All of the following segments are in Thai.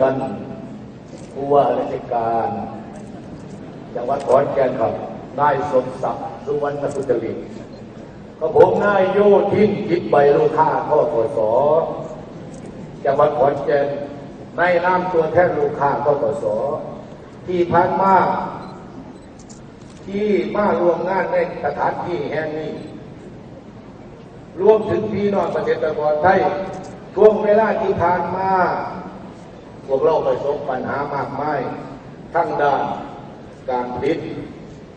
ท่านผู้ว่าราชการจังหวัดขอนแก่นครับนายสมศักดิ์สุวรรณสุจริตก็ผมนายโยทินจิตใบลูกค้าข้อกสอจังหวัดขอนแก่นในนามตัวแทนลูกค้าข้อกสอที่ผ่านมาที่มารวมงานในสถานที่แห่งนี้รวมถึงพี่น้องเกษตรกรไทยช่วงเวลาที่ผ่านมา พวกเราประสบปัญหามากมายทั้งด้านการผลิต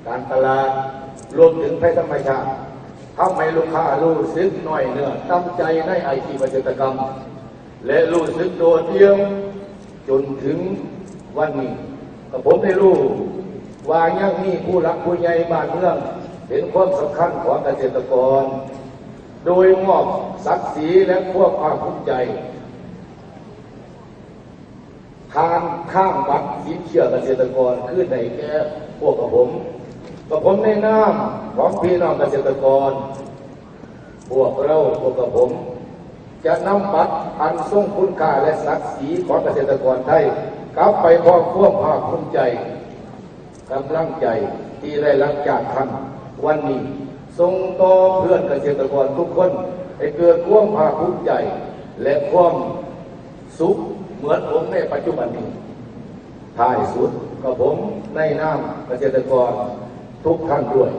การตลาดรวมถึงภัยธรรมชาติทำให้ลูกค้ารู้สึกน้อยเนื้อตั้งใจในไอทีเกษตรกรรม และรู้สึกโดดเดี่ยวจนถึงวันนี้กับผมได้รู้ว่ายังมีผู้รักผู้ใหญ่บ้านเมืองเห็นความสำคัญของเกษตรกร โดยมอบศักดิ์ศรีและความภาคภูมิใจ ทางข้างบัตรสินเชื่อเกษตรกรขึ้นในแก่พวกกับผมกับผมในนามของพี่น้องเกษตรกร พวกเราพวกกับผม จะนำบัตรอันทรงคุณค่าและศักดิ์ศรีของเกษตรกรไทยกลับไปพร้อมความภาคภูมิใจกำลังใจที่ได้รับจากท่านวันนี้ส่งต่อเพื่อนเกษตรกรทุกคนให้เกิดความภาคภูมิใจ และความสุข เหมือนผมในปัจจุบันนี้ท้ายสุดกับผมในนามเกษตรกรทุกท่านด้วย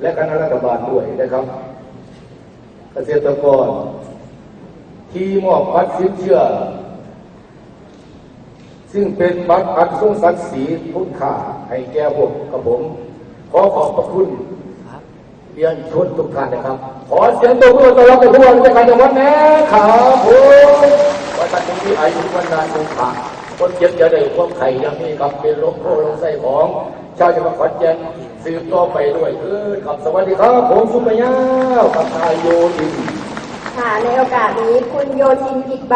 และคณะรัฐบาลด้วยนะครับ เกษตรกร ที่มอบบัตรสินเชื่อ ซึ่งเป็นบัตรอันทรงศักดิ์ศรีคุณค่าให้แก่พวกกับผม ขอขอบพระคุณเรียนชนทุกท่านนะครับ ขอเสียงตัวผู้ต้อนรับในผู้ว่าราชการจังหวัดแม่ครับผม ว่าท่านที่อายุวันนานคงขาคนเจ็บจะได้ความไข่ยังมีกับเป็นลมโรคลงไส้ของ ชาวจังหวัดขอนแก่นสืบต่อไปด้วยเออครับสวัสดีครับผมสุปยาวกับนายโยธินค่ะในโอกาสนี้คุณโยทินกิจใบ